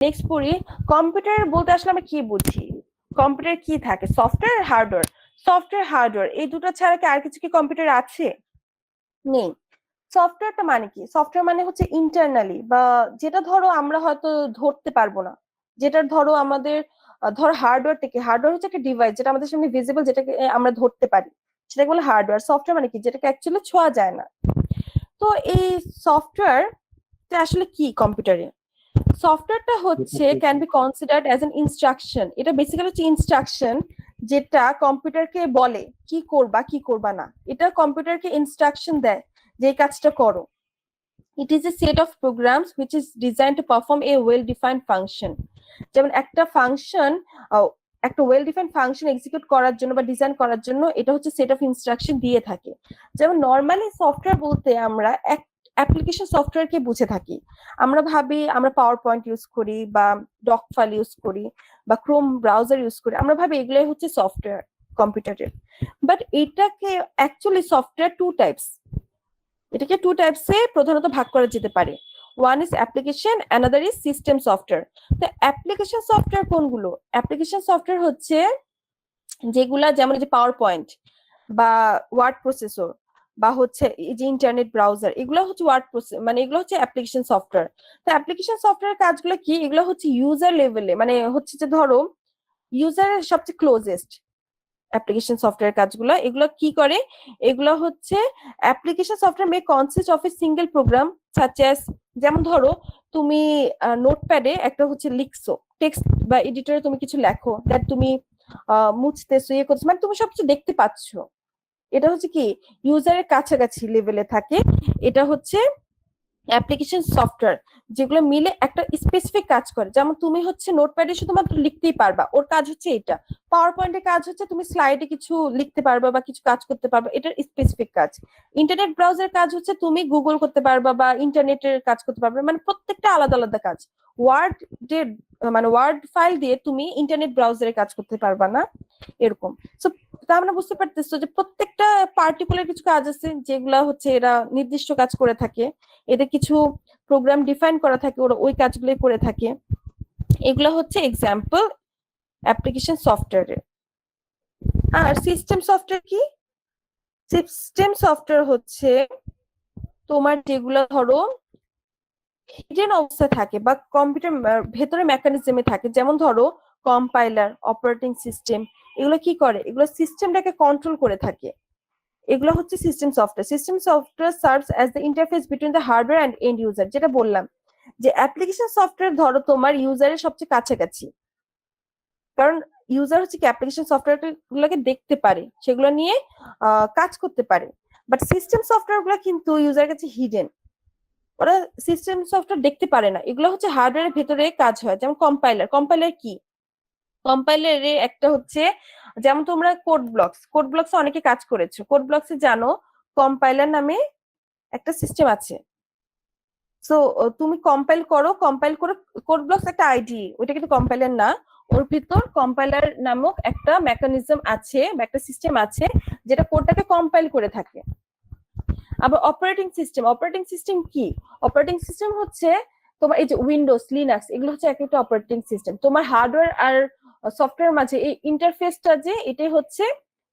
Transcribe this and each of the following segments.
Next পড়ি computer বলতে আসলে আমরা কি বুঝি? কম্পিউটার কি থাকে? সফটওয়্যার হার্ডওয়্যার সফটওয়্যার হার্ডওয়্যার এই দুটো ছাড়া কি আর কিছু কি কম্পিউটার আছে? নেই। সফটওয়্যারটা মানে কি? সফটওয়্যার মানে হচ্ছে ইন্টারনালি বা যেটা ধরো আমরা হয়তো ধরতে পারব না। যেটা ধরো আমাদের ধরো হার্ডওয়্যার থেকে হার্ডওয়্যার হচ্ছে একটা ডিভাইস যেটা আমাদের সামনে ভিজিবল যেটাকে আমরা ধরতে পারি। সেটাকে বলে হার্ডওয়্যার সফটওয়্যার মানে কি? যেটাকে অ্যাকচুয়ালি ছোঁয়া যায় না। তো এই সফটওয়্যার আসলে কি কম্পিউটারে সফটওয়্যারটা হচ্ছে can be considered as an instruction এটা বেসিক্যালি হচ্ছে ইনস্ট্রাকশন যেটা কম্পিউটারকে বলে কি করবা কি করবা না। এটা কম্পিউটারকে ইনস্ট্রাকশন দেয় যে এই কাজটা করো। It is a set of programs which is design to perform a well defined function যেমন একটা ফাংশন একটা ওয়েল ডিফাইন্ড ফাংশন এক্সিকিউট করার জন্য বা ডিজাইন করার জন্য এটা হচ্ছে সেট অফ ইনস্ট্রাকশন দিয়ে থাকে। যেমন নর্মালি সফটওয়্যার বলতে আমরা এক অ্যাপ্লিকেশন সফটওয়্যারকে বুঝে থাকি। আমরা ভাবি, আমরা পাওয়ার পয়েন্ট ইউজ করি বা ডক ফাইল ইউজ করি বা ক্রোম ব্রাউজার ইউজ করি, আমরা ভাবি এগুলোই হচ্ছে সফটওয়্যার কম্পিউটারের বাট এটাকে অ্যাকচুয়ালি সফটওয়্যার টু টাইপস এটাকে টু টাইপসে প্রধানত ভাগ করা যেতে পারে। One is application another is system software তো অ্যাপ্লিকেশন সফটওয়্যার কোনগুলো? অ্যাপ্লিকেশন সফটওয়্যার হচ্ছে যেগুলা, যেমন যে পাওয়ার পয়েন্ট বা ওয়ার্ড প্রসেসর বা হচ্ছে এই যে ইন্টারনেট ব্রাউজার এগুলো হচ্ছে ওয়ার্ড মানে এগুলো হচ্ছে অ্যাপ্লিকেশন সফটওয়্যার তো অ্যাপ্লিকেশন সফটওয়্যার কাজগুলো কি? এগুলো হচ্ছে ইউজার লেভেলে মানে হচ্ছে যে ধরো ইউজারের সবচেয়ে ক্লোজেস্ট অ্যাপ্লিকেশন সফটওয়্যার কাজগুলো, এগুলো কি করে? এগুলো হচ্ছে application software may consist of a single program such as যেমন ধরো, তুমি নোটপ্যাডে একটা হচ্ছে লিখছো টেক্সট বা এডিটরে তুমি কিছু লেখো দ্যাট তুমি মুছতেছো ইয়ে করছ মানে তুমি সবকিছু দেখতে পাচ্ছ। এটা হচ্ছে কি ইউজারের কাছাকাছি লেভেলে থাকে। এটা হচ্ছে অ্যাপ্লিকেশন সফটওয়্যার যেগুলো মিলে একটা স্পেসিফিক কাজ করে। যেমন তুমি হচ্ছে নোটপ্যাডে শুধুমাত্র লিখতেই পারবা, ওর কাজ হচ্ছে এটা। পাওয়ার পয়েন্টের কাজ হচ্ছে তুমি স্লাইডে কিছু লিখতে পারবা বা কিছু কাজ করতে পারবা, এটার স্পেসিফিক কাজ। ইন্টারনেট ব্রাউজার কাজ হচ্ছে তুমি গুগল করতে পারবা বা ইন্টারনেটের কাজ করতে পারবা মানে প্রত্যেকটা আলাদা আলাদা কাজ। ওয়ার্ড মানে ওয়ার্ড ফাইল দিয়ে তুমি ইন্টারনেট ব্রাউজারে কাজ করতে পারবা না, এরকম। সো তা আমরা বুঝতে পারতেছো যে প্রত্যেকটা পার্টিকুলার কিছু কাজ আছে যেগুলা হচ্ছে এরা নির্দিষ্ট কাজ করে থাকে। এদের কিছু প্রোগ্রাম ডিফাইন করা থাকে, ওরা ওই কাজগুলোই করে থাকে। এগুলো হচ্ছে এক্সাম্পল অ্যাপ্লিকেশন সফটওয়্যারের আর সিস্টেম সফটওয়্যার কি? সিস্টেম সফটওয়্যার হচ্ছে তোমার যেগুলো ধরো হিডেন অবস্থায় থাকে বা কম্পিউটার ভেতরে মেকানিজমে থাকে। যেমন ধরো কম্পাইলার অপারেটিং সিস্টেম এগুলো কি করে? এগুলো সিস্টেমটাকে কন্ট্রোল করে থাকে। এগুলো হচ্ছে system software system software serves as the interface between the hardware and end user যেটা বললাম যে অ্যাপ্লিকেশন সফটওয়্যার ধরো তোমার ইউজারের সবচেয়ে কাছাকাছি। কারণ ইউজার হচ্ছে কি অ্যাপ্লিকেশন সফটওয়্যার গুলোকে দেখতে পারে, সেগুলো নিয়ে কাজ করতে পারে। বাট সিস্টেম সফটওয়্যারগুলো কিন্তু ইউজারের কাছে হিডেন ওরা সিস্টেম সফটওয়্যার দেখতে পারে না। এগুলো হচ্ছে হার্ডওয়্যারের ভেতরে কাজ হয়। যেমন কম্পাইলার কম্পাইলার কি? কম্পাইলারে একটা হচ্ছে, যেমন তোমরা কোড ব্লকস কোড ব্লকস অনেকে কাজ করেছ কোড ব্লকসে জানো কম্পাইলার নামে একটা সিস্টেম আছে। সো তুমি কম্পাইল করো কম্পাইল করে কোড ব্লকস একটা আইডি ওইটা কিন্তু কম্পাইলার না, ওর ভিতর কম্পাইলার নামক একটা মেকানিজম আছে বা একটা সিস্টেম আছে, যেটা কোডটাকে কম্পাইল করে থাকে। আবার অপারেটিং সিস্টেম অপারেটিং সিস্টেম কি? অপারেটিং সিস্টেম হচ্ছে তোমার এই যে উইন্ডোজ লিনাক্স এগুলো হচ্ছে এক একটা অপারেটিং সিস্টেম তোমার হার্ডওয়্যার আর সফটওয়্যার মাঝে এই ইন্টারফেসটা যে, এটাই হচ্ছে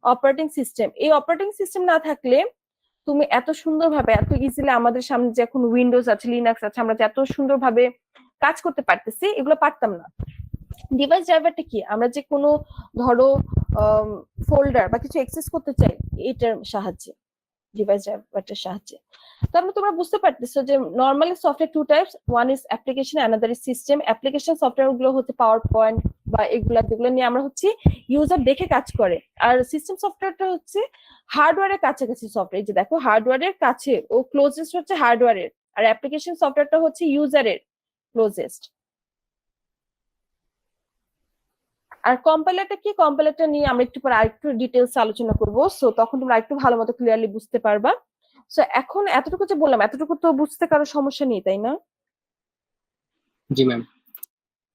অপারেটিং সিস্টেম এই অপারেটিং সিস্টেম না থাকলে তুমি এত সুন্দরভাবে, এত ইজিলি আমাদের সামনে যে এখন উইন্ডোজ আছে লিনাক্স আছে, আমরা যে এত সুন্দরভাবে কাজ করতে পারতেছি, এগুলো পারতাম না। ডিভাইস ড্রাইভারটা কি? আমরা যে কোনো, ধরো ফোল্ডার বা কিছু অ্যাক্সেস করতে চাই, এটার সাহায্যে। ডিভাইস ড্রাইভারটার সাহায্যে। তার মানে তোমরা বুঝতে পারতেছো যে normally software two types one is application another is system application সফটওয়্যারগুলো হচ্ছে পাওয়ার পয়েন্ট বা এগুলা যেগুলো নিয়ে আমরা হচ্ছে ইউজার দেখে কাজ করে। আর সিস্টেম সফটওয়্যারটা হচ্ছে হার্ডওয়্যারের কাছাকাছি সফটওয়্যার যে দেখো হার্ডওয়্যারের কাছে, ও ক্লোজেস্ট হচ্ছে হার্ডওয়্যারের আর অ্যাপ্লিকেশন সফটওয়্যারটা হচ্ছে ইউজারের ক্লোজেস্ট আর কম্পাইলারটা কি? কম্পাইলারটা নিয়ে আমরা একটু পরে আরেকটু ডিটেলস আলোচনা করব। সো তখন তোমরা আরেকটু ভালো মতো ক্লিয়ারলি বুঝতে পারবা। সো এখন এতটুকু যে বললাম, এতটুকু তো বুঝতে কারও সমস্যা নেই, তাই না? জি ম্যাম